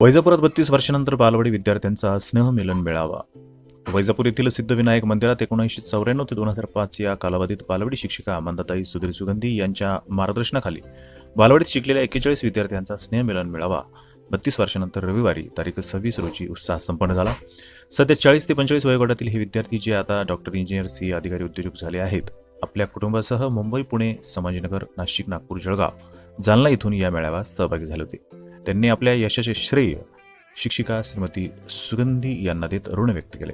वैजापुरात बत्तीस वर्षानंतर बालवाडी विद्यार्थ्यांचा स्नेहमिलन मेळावा. वैजापूर येथील सिद्धविनायक मंदिरात एकोणीसशे चौऱ्याण्णव ते दोन हजार पाच या कालावधीत बालवाडी शिक्षिका मंदाताई सुधीर सुगंधी यांच्या मार्गदर्शनाखाली बालवाडीत शिकलेल्या एक्केचाळीस विद्यार्थ्यांचा स्नेहमिलन मेळावा. बत्तीस वर्षानंतर रविवारी तारीख सव्वीस रोजी उत्साह संपन्न झाला. सध्या चाळीस ते पंचेचाळीस वयोगटातील हे विद्यार्थी जे आता डॉक्टर इंजिनियर सी अधिकारी उद्योजक झाले आहेत आपल्या कुटुंबासह मुंबई पुणे संभाजीनगर नाशिक नागपूर जळगाव जालना इथून या मेळाव्यात सहभागी झाले होते. त्यांनी आपल्या यशाचे श्रेय शिक्षिका श्रीमती सुगंधी यांना देत ऋण व्यक्त केले.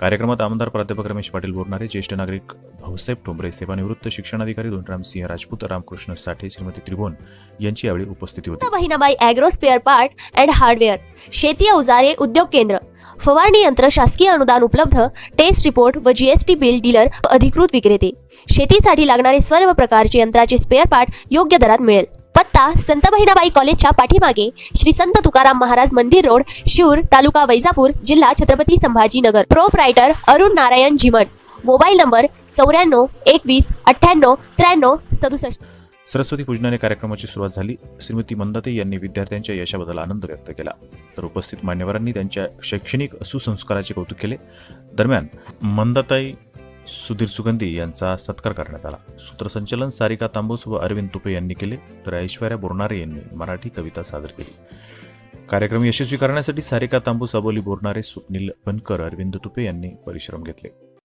कार्यक्रमात आमदार प्राध्यापक रमेश पाटील बोरणारे ज्येष्ठ नागरिक भाऊसाहेब ठोंबरे सेवानिवृत्त शिक्षणाधिकारी धोंडराम सिंह राजपूत रामकृष्ण साठे श्रीमती त्रिभुवन यांची यावेळी उपस्थिती होती. Bahinabai agro spare part and hardware शेती अवजारे उद्योग केंद्र फवारणी यंत्र शासकीय अनुदान उपलब्ध टेस्ट रिपोर्ट व जीएसटी बिल डीलर व अधिकृत विक्रेते. शेतीसाठी लागणारे सर्व प्रकारचे यंत्राचे स्पेअर पार्ट योग्य दरात मिळेल. पत्ता संत बहिणाबाई कॉलेजच्या पाठीमागे श्री संत तुकाराम महाराज मंदिर रोड शिऊर तालुका वैजापूर जिल्हा Chhatrapati Sambhajinagar. Proprietor Arun Narayan Zhiman. Mobile number चौऱ्याण्णव एकवीस अठ्ठ्याण्णव त्र्याण्णव सदुसष्ट. सरस्वती पूजनाने कार्यक्रमाची सुरुवात झाली. श्रीमती मंदाते यांनी विद्यार्थ्यांच्या यशाबद्दल आनंद व्यक्त केला. तर उपस्थित मान्यवरांनी त्यांच्या शैक्षणिक सुसंस्काराचे कौतुक केले. दरम्यान मंदाताई सुधीर सुगंधी यांचा सत्कार करण्यात आला. सूत्रसंचलन सारिका तांबूस व अरविंद तुपे यांनी केले तर ऐश्वर्या बोरणारे यांनी मराठी कविता सादर केली. कार्यक्रम यशस्वी करण्यासाठी सारिका तांबूस अबोली बोरणारे स्वप्नील बनकर अरविंद तुपे यांनी परिश्रम घेतले.